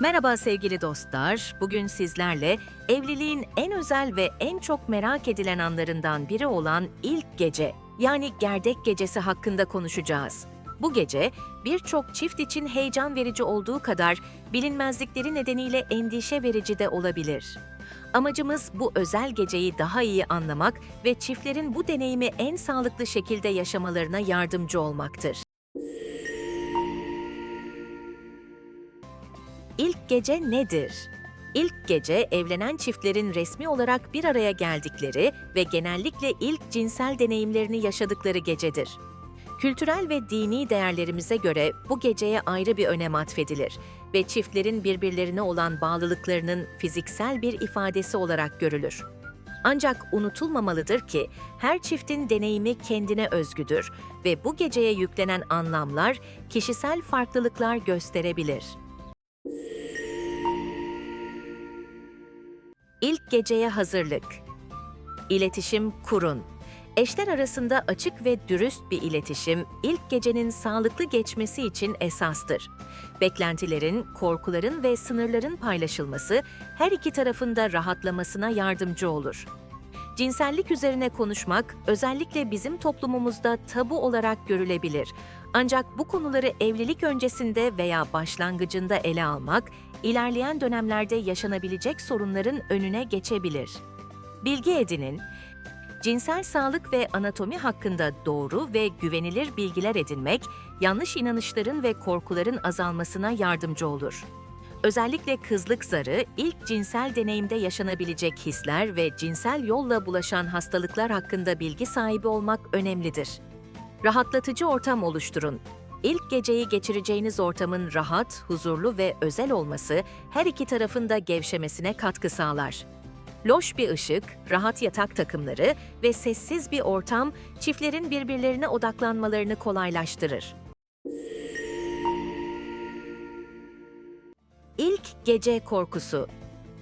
Merhaba sevgili dostlar. Bugün sizlerle evliliğin en özel ve en çok merak edilen anlarından biri olan ilk gece, yani gerdek gecesi hakkında konuşacağız. Bu gece birçok çift için heyecan verici olduğu kadar bilinmezlikleri nedeniyle endişe verici de olabilir. Amacımız bu özel geceyi daha iyi anlamak ve çiftlerin bu deneyimi en sağlıklı şekilde yaşamalarına yardımcı olmaktır. İlk gece nedir? İlk gece evlenen çiftlerin resmi olarak bir araya geldikleri ve genellikle ilk cinsel deneyimlerini yaşadıkları gecedir. Kültürel ve dini değerlerimize göre bu geceye ayrı bir önem atfedilir ve çiftlerin birbirlerine olan bağlılıklarının fiziksel bir ifadesi olarak görülür. Ancak unutulmamalıdır ki her çiftin deneyimi kendine özgüdür ve bu geceye yüklenen anlamlar kişisel farklılıklar gösterebilir. İlk geceye hazırlık. İletişim kurun. Eşler arasında açık ve dürüst bir iletişim ilk gecenin sağlıklı geçmesi için esastır. Beklentilerin, korkuların ve sınırların paylaşılması her iki tarafında rahatlamasına yardımcı olur. Cinsellik üzerine konuşmak özellikle bizim toplumumuzda tabu olarak görülebilir. Ancak bu konuları evlilik öncesinde veya başlangıcında ele almak, ilerleyen dönemlerde yaşanabilecek sorunların önüne geçebilir. Bilgi edinin, cinsel sağlık ve anatomi hakkında doğru ve güvenilir bilgiler edinmek, yanlış inanışların ve korkuların azalmasına yardımcı olur. Özellikle kızlık zarı, ilk cinsel deneyimde yaşanabilecek hisler ve cinsel yolla bulaşan hastalıklar hakkında bilgi sahibi olmak önemlidir. Rahatlatıcı ortam oluşturun. İlk geceyi geçireceğiniz ortamın rahat, huzurlu ve özel olması her iki tarafın da gevşemesine katkı sağlar. Loş bir ışık, rahat yatak takımları ve sessiz bir ortam çiftlerin birbirlerine odaklanmalarını kolaylaştırır. İlk gece korkusu.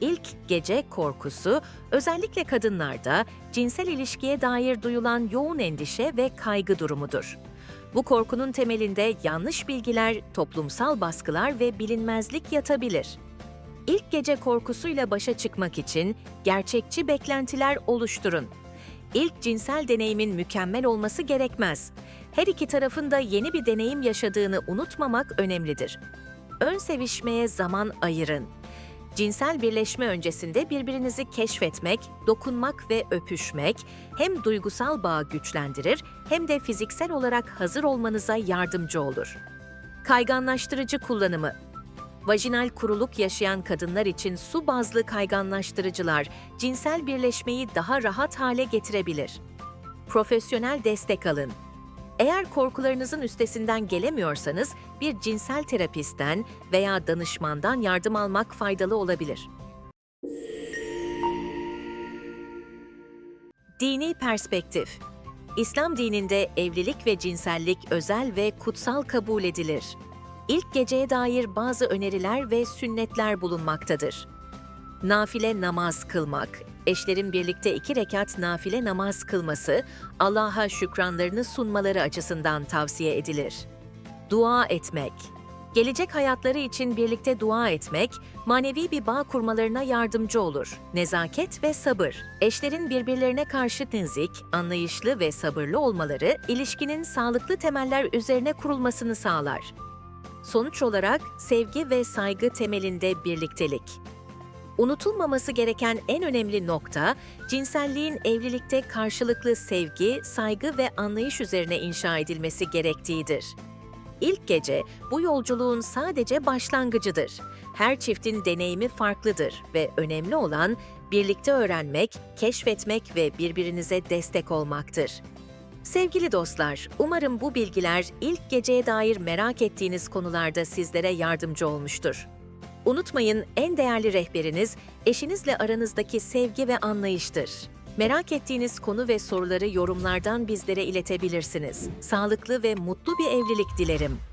İlk gece korkusu özellikle kadınlarda cinsel ilişkiye dair duyulan yoğun endişe ve kaygı durumudur. Bu korkunun temelinde yanlış bilgiler, toplumsal baskılar ve bilinmezlik yatabilir. İlk gece korkusuyla başa çıkmak için gerçekçi beklentiler oluşturun. İlk cinsel deneyimin mükemmel olması gerekmez. Her iki tarafın da yeni bir deneyim yaşadığını unutmamak önemlidir ön sevişmeye zaman ayırın. Cinsel birleşme öncesinde birbirinizi keşfetmek, dokunmak ve öpüşmek hem duygusal bağı güçlendirir hem de fiziksel olarak hazır olmanıza yardımcı olur. Kayganlaştırıcı kullanımı Vajinal kuruluk yaşayan kadınlar için su bazlı kayganlaştırıcılar cinsel birleşmeyi daha rahat hale getirebilir. Profesyonel destek alın. Eğer korkularınızın üstesinden gelemiyorsanız bir cinsel terapistten veya danışmandan yardım almak faydalı olabilir. Dini perspektif İslam dininde evlilik ve cinsellik özel ve kutsal kabul edilir. İlk geceye dair bazı öneriler ve sünnetler bulunmaktadır. Nafile namaz kılmak, eşlerin birlikte iki rekat nafile namaz kılması, Allah'a şükranlarını sunmaları açısından tavsiye edilir. Dua etmek, gelecek hayatları için birlikte dua etmek, manevi bir bağ kurmalarına yardımcı olur. Nezaket ve sabır, eşlerin birbirlerine karşı nazik, anlayışlı ve sabırlı olmaları, ilişkinin sağlıklı temeller üzerine kurulmasını sağlar. Sonuç olarak sevgi ve saygı temelinde birliktelik. Unutulmaması gereken en önemli nokta, cinselliğin evlilikte karşılıklı sevgi, saygı ve anlayış üzerine inşa edilmesi gerektiğidir. İlk gece bu yolculuğun sadece başlangıcıdır. Her çiftin deneyimi farklıdır ve önemli olan birlikte öğrenmek, keşfetmek ve birbirinize destek olmaktır. Sevgili dostlar, umarım bu bilgiler ilk geceye dair merak ettiğiniz konularda sizlere yardımcı olmuştur. Unutmayın en değerli rehberiniz eşinizle aranızdaki sevgi ve anlayıştır. Merak ettiğiniz konu ve soruları yorumlardan bizlere iletebilirsiniz. Sağlıklı ve mutlu bir evlilik dilerim.